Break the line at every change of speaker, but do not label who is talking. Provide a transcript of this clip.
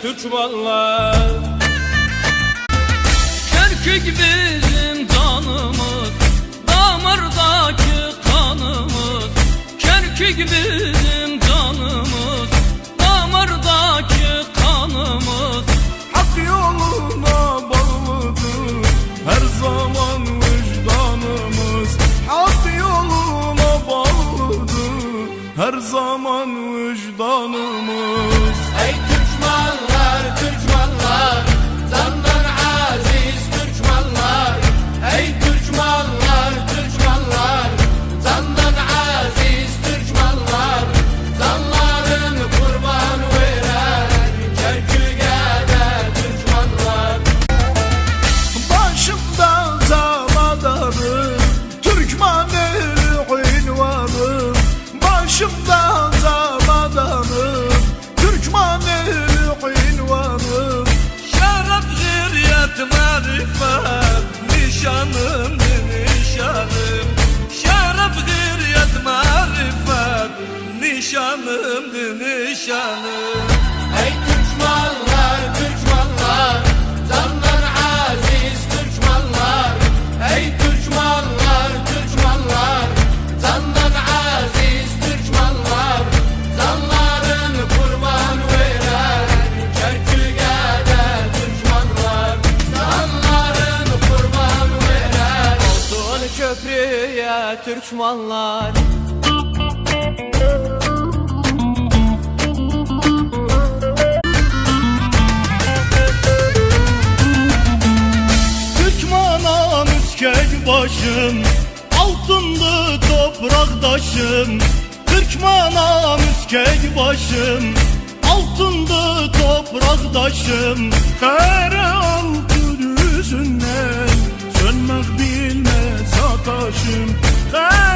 Türkmenler Kerkük bizim canımız Damardaki kanımız. Kerkük bizim canımız Damardaki kanımız.
Hak yoluna bağlıdır her zaman vicdanımız. Hak yoluna bağlıdır her zaman vicdanımız Nişanım nişanım Şeref hürriyet marifet Nişanım nişanım
köprüye Türkmenler
Türkmana müskek başım Altındı topraktaşım Türkmana müskek başım Altındı topraktaşım Kara altın yüzünden bilmez ataşım